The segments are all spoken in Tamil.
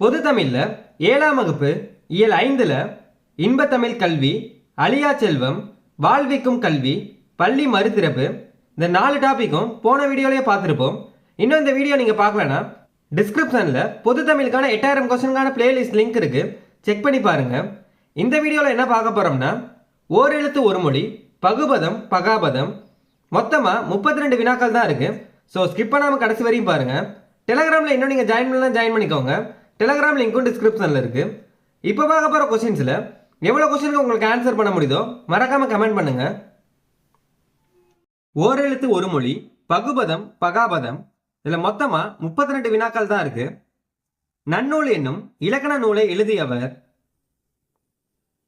பொது தமிழ்ல ஏழாம் வகுப்பு இயல் ஐந்துல இன்பத்தமிழ் கல்வி அழியா செல்வம் வாழ்விக்கும் கல்வி பள்ளி மறுதிறப்பு இந்த நாலு டாப்பிக்கும் போன வீடியோலயே பார்த்துருப்போம். இன்னும் இந்த வீடியோ நீங்க பார்க்கலனா டிஸ்கிரிப்ஷன்ல பொது தமிழுக்கான எட்டாயிரம் கொஸ்டினுக்கான பிளேலிஸ்ட் லிங்க் இருக்கு. செக் பண்ணி பாருங்க. இந்த வீடியோவில் என்ன பார்க்க போறோம்னா ஓரெழுத்து ஒரு மொழி பகுபதம் பகாபதம். மொத்தமா முப்பத்தி ரெண்டு வினாக்கள் தான் இருக்கு. ஸோ ஸ்கிப் பண்ணாமல் கடைசி வரையும் பாருங்க. டெலகிராமில் இன்னும் நீங்கள் ஜாயின் பண்ணலாம் ஜாயின் பண்ணிக்கோங்க. டெலகிராம் லிங்க்கும் டிஸ்கிரிப்ஷனில் இருக்குது இப்போ பார்க்க போகிற கொஸ்டின்ஸில் எவ்வளோ கொஸ்டினுக்கு உங்களுக்கு ஆன்சர் பண்ண முடியுதோ மறக்காமல் கமெண்ட் பண்ணுங்கள் ஓரெழுத்து ஒரு மொழி பகுபதம் பகாபதம். இதில் மொத்தமாக முப்பத்தி ரெண்டு வினாக்கள் தான் இருக்குது நன்னூல் என்னும் இலக்கண நூலை எழுதியவர்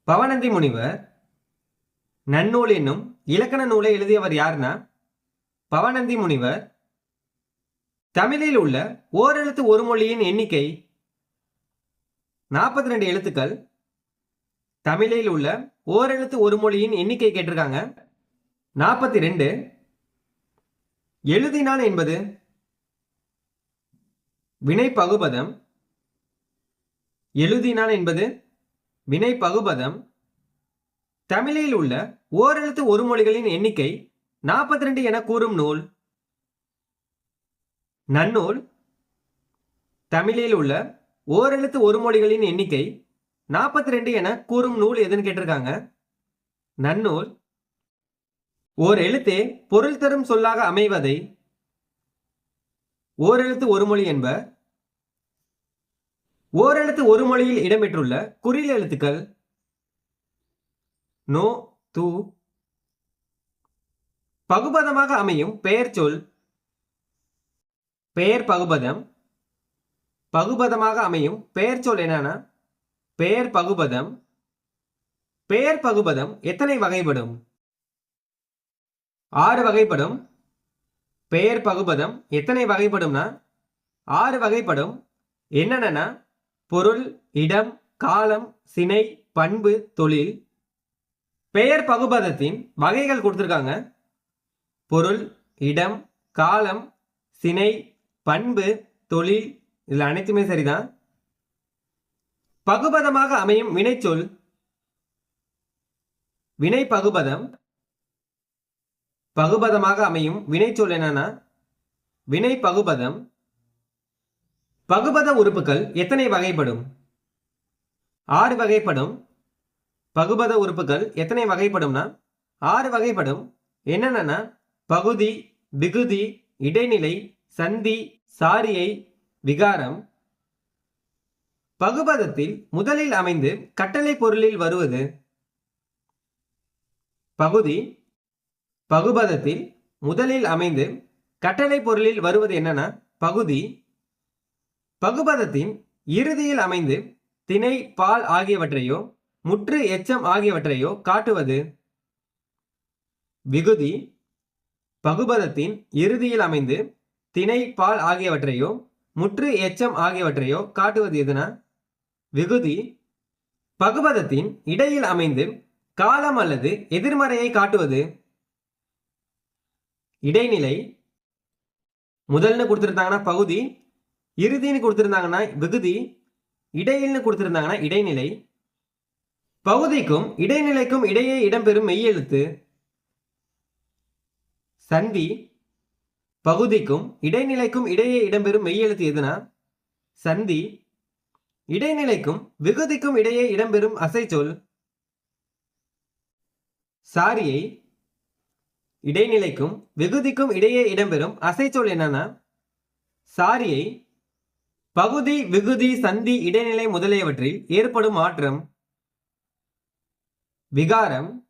பவனந்தி முனிவர். நன்னூல் என்னும் இலக்கண நூலை எழுதியவர் யாருன்னா பவனந்தி முனிவர். தமிழில் உள்ள ஓரெழுத்து ஒரு மொழியின் எண்ணிக்கை நாற்பத்தி ரெண்டு எழுத்துக்கள். தமிழில் உள்ள ஓரெழுத்து ஒரு மொழியின் எண்ணிக்கை கேட்டிருக்காங்க. நாற்பத்தி ரெண்டு எழுதினான் என்பது வினை பகுபதம் எழுதினான் என்பது வினை பகுபதம் தமிழில் உள்ள ஓரெழுத்து ஒரு மொழிகளின் எண்ணிக்கை நாற்பத்தி ரெண்டு என கூறும் நூல். நன்னூல். தமிழில் உள்ள ஓரெழுத்து ஒரு மொழிகளின் எண்ணிக்கை நாற்பத்தி ரெண்டு என கூறும் நூல் எதுன்னு கேட்டிருக்காங்க. நன்னூல். ஓர் எழுத்தே பொருள் தரும் சொல்லாக அமைவதை ஓரெழுத்து ஒரு மொழி என்ப ஓரெழுத்து ஒரு மொழியில் இடம்பெற்றுள்ள குறில் எழுத்துக்கள் நோ து பகுபதமாக அமையும் பெயர் சொல் பெயர் பகுபதம் பகுபதமாக அமையும். பெயர் சொல் என்னன்னா? பெயர் பகுபதம். பெயர் பகுபதம் எத்தனை வகைப்படும்? ஆறு வகைப்படும். பெயர் பகுபதம் எத்தனை வகைப்படும்னா? ஆறு வகைப்படும். என்னென்னா பொருள் இடம் காலம் சினை பண்பு தொழில். பெயர் பகுபதத்தின் வகைகள் கொடுத்துருக்காங்க. பொருள் இடம் காலம் சினை பண்பு தொழில் இதில் அனைத்துமே சரிதான். பகுபதமாக அமையும் வினைச்சொல் வினை பகுபதம் பகுபதமாக அமையும் வினைச்சொல் என்னன்னா வினை பகுபதம் பகுபத உறுப்புகள் எத்தனை வகைப்படும்? ஆறு வகைப்படும். பகுபத உறுப்புகள் எத்தனை வகைப்படும்னா ஆறு வகைப்படும். என்னென்னா பகுதி விகுதி இடைநிலை சந்தி சாரியை விகாரம். பகுபதத்தில் முதலில் அமைந்து கட்டளை பொருளில் வருவது. பகுதி. பகுபதத்தில் முதலில் அமைந்து கட்டளை பொருளில் வருவது என்னன்னா பகுதி. பகுபதத்தின் இறுதியில் அமைந்து திணை பால் ஆகியவற்றையோ முற்று எச்சம் ஆகியவற்றையோ காட்டுவது. விகுதி. பகுபதத்தின் இறுதியில் அமைந்து திணை பால் ஆகியவற்றையோ முற்று எச்சம் ஆகியவற்றையோ காட்டுவது எதுனா? விகுதி பகுபதத்தின் இடையில் அமைந்து காலம் அல்லது எதிர்மறையை காட்டுவது. இடைநிலை முதல்னு கொடுத்துருந்தாங்கன்னா பகுதி இறுதின்னு கொடுத்துருந்தாங்கன்னா விகுதி இடையில்னு கொடுத்துருந்தாங்கன்னா இடைநிலை. பகுதிக்கும் இடைநிலைக்கும் இடையே இடம்பெறும் மெய்யெழுத்து. சந்தி பகுதிக்கும் இடைநிலைக்கும் இடையே இடம்பெறும் மெய்யெழுத்து எதுனா? சந்தி. இடைநிலைக்கும் விகுதிக்கும் இடையே இடம்பெறும் அசைச்சொல்? சாரியை. இடைநிலைக்கும் விகுதிக்கும் இடையே இடம்பெறும் அசைச்சொல் என்னன்னா? சாரியை. பகுதி விகுதி சந்தி இடைநிலை முதலியவற்றில் ஏற்படும் மாற்றம். விகாரம்.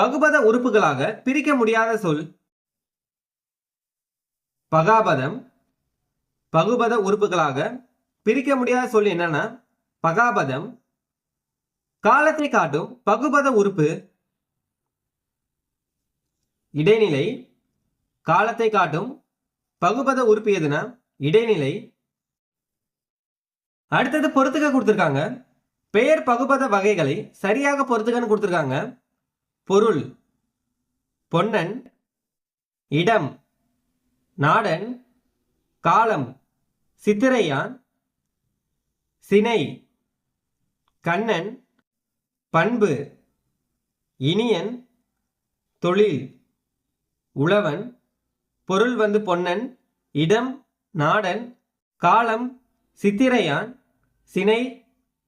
பகுபத உறுப்புகளாக பிரிக்க முடியாத சொல். பகாபதம் பகுபத உறுப்புகளாக பிரிக்க முடியாத சொல் என்னன்னா பகாபதம். காலத்தை காட்டும் பகுபத உறுப்பு இடைநிலை. காலத்தை காட்டும் பகுபத உறுப்பு எதுனா இடைநிலை. அடுத்தது பொறுத்துக்க கொடுத்துருக்காங்க. பெயர் பகுபத வகைகளை சரியாக பொறுத்துக்கன்னு கொடுத்துருக்காங்க. பொருள் பொன்னன் இடம். நாடன் காலம் சித்திரையான் சினை கண்ணன் பண்பு இனியன் தொழில் உழவன் பொருள் வந்து பொன்னன் இடம் நாடன் காலம் சித்திரையான் சினை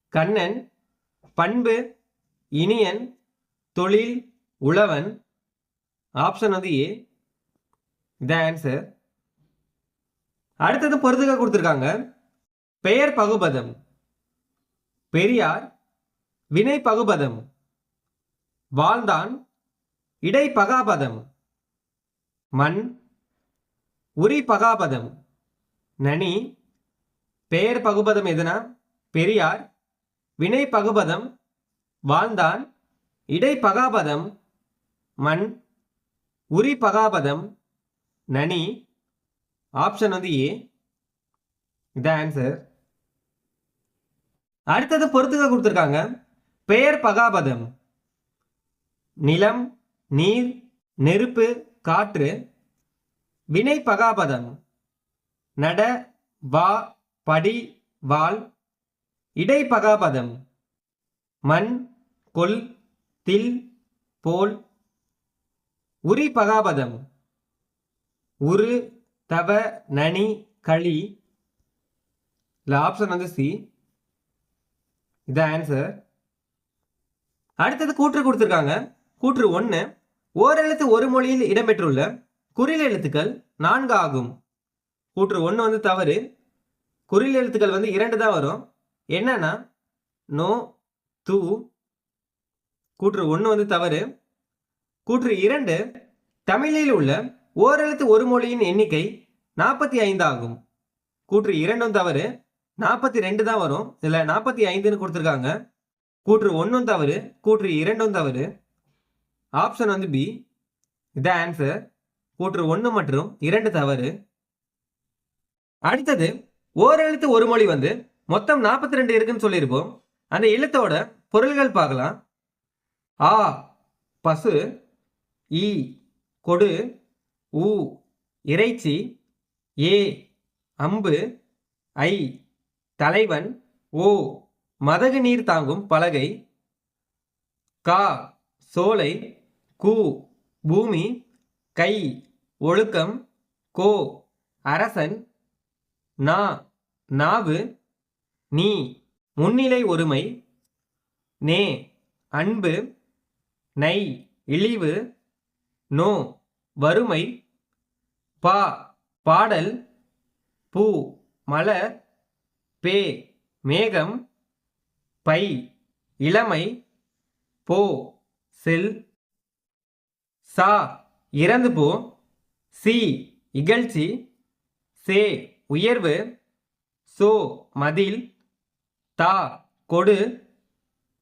கண்ணன் பண்பு இனியன் தொழில் உழவன். ஆப்ஷன் வந்து ஏ. த ஆன்சர் அடுத்தது பொறுத்துக்க கொடுத்துருக்காங்க. பெயர் பகுபதம். பெரியார் வினை பகுபதம். வாழ்ந்தான் இடை பகாபதம். மண் உரி பகாபதம். நனி பெயர் பகுபதம் எதுனா? பெரியார் வினை பகுபதம். வாழ்ந்தான் இடை பகாபதம். மண் உரி பகாபதம். நனி ஆப்ஷன் வந்து ஏ த ஆன்சர் அடுத்தது பொறுத்துக்க கொடுத்துருக்காங்க. பெயர் பகாபதம். நிலம் நீர் நெருப்பு காற்று. வினை பகாபதம். நட வா படி வாள் இடை பகாபதம். மண் கொல் தில் போல். உரி பகாபதம். உரு தவ நனி களி. இல்லை ஆப்ஷன் வந்து சி இதான் ஆன்சர் அடுத்தது கூற்று கொடுத்துருக்காங்க. கூற்று ஒன்று ஓரெழுத்து ஒரு மொழியில் இடம்பெற்றுள்ள குறில் எழுத்துக்கள் நான்கு ஆகும் கூற்று ஒன்று வந்து தவறு. குறில் எழுத்துக்கள் வந்து இரண்டு தான் வரும். என்னன்னா நோ தூ. கூற்று ஒன்று வந்து தவறு. கூற்று இரண்டு தமிழில் உள்ள ஓரெழுத்து ஒரு மொழியின் எண்ணிக்கை நாற்பத்தி ஐந்து ஆகும். கூற்று இரண்டும் தவறு நாற்பத்தி ரெண்டு தான் வரும். இதில் நாற்பத்தி ஐந்துன்னு கொடுத்துருக்காங்க. கூற்று ஒன்றும் தவறு கூற்று இரண்டும் தவறு. ஆப்ஷன் வந்து பி இதான் ஆன்சர் கூற்று ஒன்று மற்றும் இரண்டு தவறு. அடுத்தது ஓரெழுத்து ஒரு மொழி வந்து மொத்தம் நாற்பத்தி ரெண்டு இருக்குன்னு சொல்லியிருப்போம். அந்த எழுத்தோட பொருள்கள் பார்க்கலாம். ஆ பசு ஈ கொடு உ இறைச்சி ஏ அம்பு ஐ தலைவன் ஓ மதகு நீர் தாங்கும் பலகை கா சோலை கு பூமி கை ஒழுக்கம் கோ அரசன் நா நாவு நீ முன்னிலை ஒருமை நே அன்பு நை இழிவு நோ வறுமை பா பாடல் பூ மலர் பே மேகம் பை இளமை போ செல் சா இறந்து போ சி இகழ்ச்சி சே உயர்வு சோ மதில் தா கொடு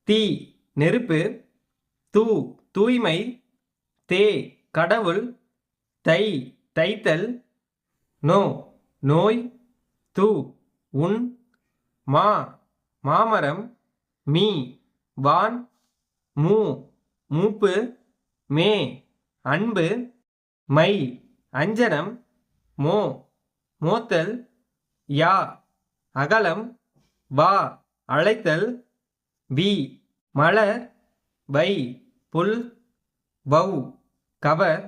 தீ நெருப்பு தூ தூய்மை தே கடவுள் தை தைத்தல் நோ நோய் து உன் மா மாமரம் மீ வான் மூ மூப்பு மே அன்பு மை அஞ்சனம் மோ மோத்தல் யா அகலம் வா அழைத்தல் we Malar why pull வவ் cover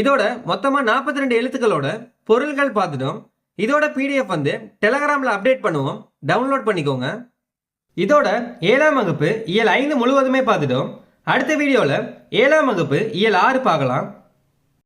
இதோட மொத்தமாக நாற்பத்தி ரெண்டு எழுத்துக்களோட பொருள்கள் பார்த்துட்டோம். இதோட பிடிஎஃப் வந்து டெலகிராமில் அப்டேட் பண்ணுவோம். டவுன்லோட் பண்ணிக்கோங்க. இதோட ஏழாம் வகுப்பு இயல் ஐந்து முழுவதுமே பார்த்துட்டோம். அடுத்த வீடியோவில் ஏழாம் வகுப்பு இயல் ஆறு பார்க்கலாம்.